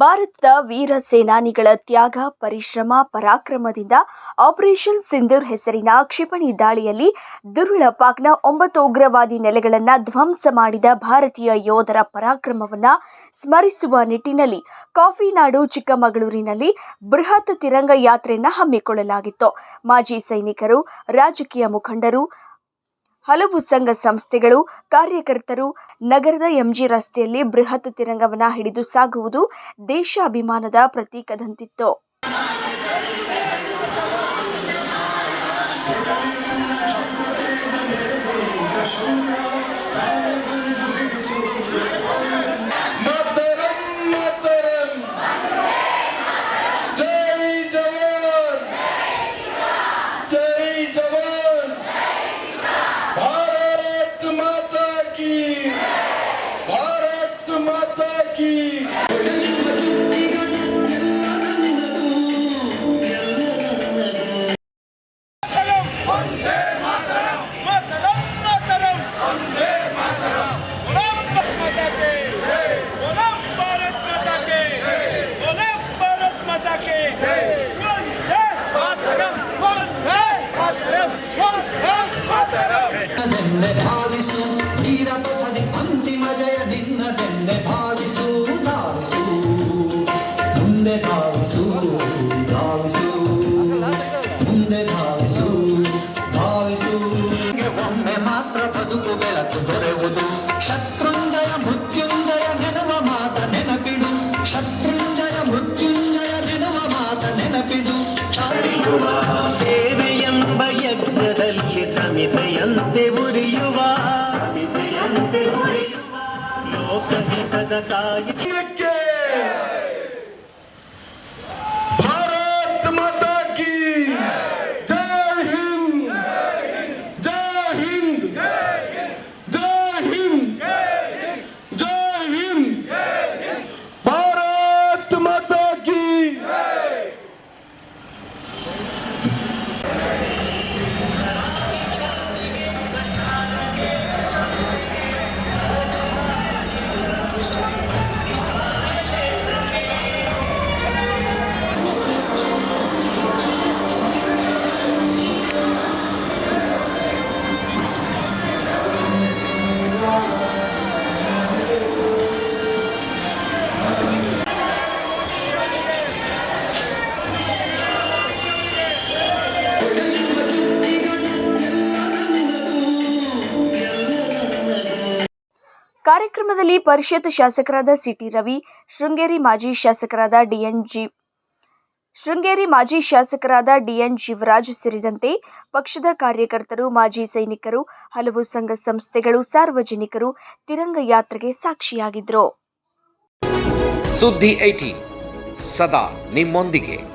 ಭಾರತದ ವೀರ ಸೇನಾನಿಗಳ ತ್ಯಾಗ, ಪರಿಶ್ರಮ, ಪರಾಕ್ರಮದಿಂದ ಆಪರೇಷನ್ ಸಿಂಧೂರ್ ಹೆಸರಿನ ಕ್ಷಿಪಣಿ ದಾಳಿಯಲ್ಲಿ ದುರುಳ ಪಾಕ್ನ ಒಂಬತ್ತು ಉಗ್ರವಾದಿ ನೆಲೆಗಳನ್ನು ಧ್ವಂಸ ಮಾಡಿದ ಭಾರತೀಯ ಯೋಧರ ಪರಾಕ್ರಮವನ್ನು ಸ್ಮರಿಸುವ ನಿಟ್ಟಿನಲ್ಲಿ ಕಾಫಿನಾಡು, ಚಿಕ್ಕಮಗಳೂರಿನಲ್ಲಿ ಬೃಹತ್ ತಿರಂಗ ಯಾತ್ರೆಯನ್ನು ಹಮ್ಮಿಕೊಳ್ಳಲಾಗಿತ್ತು. ಮಾಜಿ ಸೈನಿಕರು, ರಾಜಕೀಯ ಮುಖಂಡರು ಹಲವು ಸಂಘ ಸಂಸ್ಥೆಗಳು ಕಾರ್ಯಕರ್ತರು ನಗರದ ಎಂಜಿ ರಸ್ತೆಯಲ್ಲಿ ಬೃಹತ್ ತಿರಂಗವನ್ನು ಹಿಡಿದು ಸಾಗುವುದು ದೇಶಾಭಿಮಾನದ ಪ್ರತೀಕದಂತಿತ್ತು. ನಿನ್ನದೆನ್ನೆ ಭಾವಿಸು ಧೀರ ಅಂತಿಮ ಜಯ ನಿನ್ನದೆನ್ನೆ ಭಾವಿಸು, ಧಾವಿಸು. ಮುಂದೆ ಭಾವಿಸು ಧಾವಿಸು. ಮುಂದೆ ಭಾವಿಸು ಭಾವಿಸು ಒಮ್ಮೆ ಮಾತ್ರ ಬದುಕು ಬೆಳಕು ದೊರೆವುದು. ಶತ್ರುಂಜಯ ಮೃತ್ಯು ತಾಯಿ ಕಾರ್ಯಕ್ರಮದಲ್ಲಿ ಪರಿಷತ್ ಶಾಸಕರಾದ ಸಿಟಿ ರವಿ, ಶೃಂಗೇರಿ ಮಾಜಿ ಶಾಸಕರಾದ ಡಿಎನ್ ಜಿ, ಶೃಂಗೇರಿ ಮಾಜಿ ಶಾಸಕರಾದ ಡಿಎನ್ ಶಿವರಾಜ್ ಸೇರಿದಂತೆ ಪಕ್ಷದ ಕಾರ್ಯಕರ್ತರು, ಮಾಜಿ ಸೈನಿಕರು, ಹಲವು ಸಂಘ ಸಂಸ್ಥೆಗಳು, ಸಾರ್ವಜನಿಕರು ತಿರಂಗ ಯಾತ್ರೆಗೆ ಸಾಕ್ಷಿಯಾಗಿದ್ದರು ಸುದ್ದಿ ಸದಾ ನಿಮ್ಮೊಂದಿಗೆ.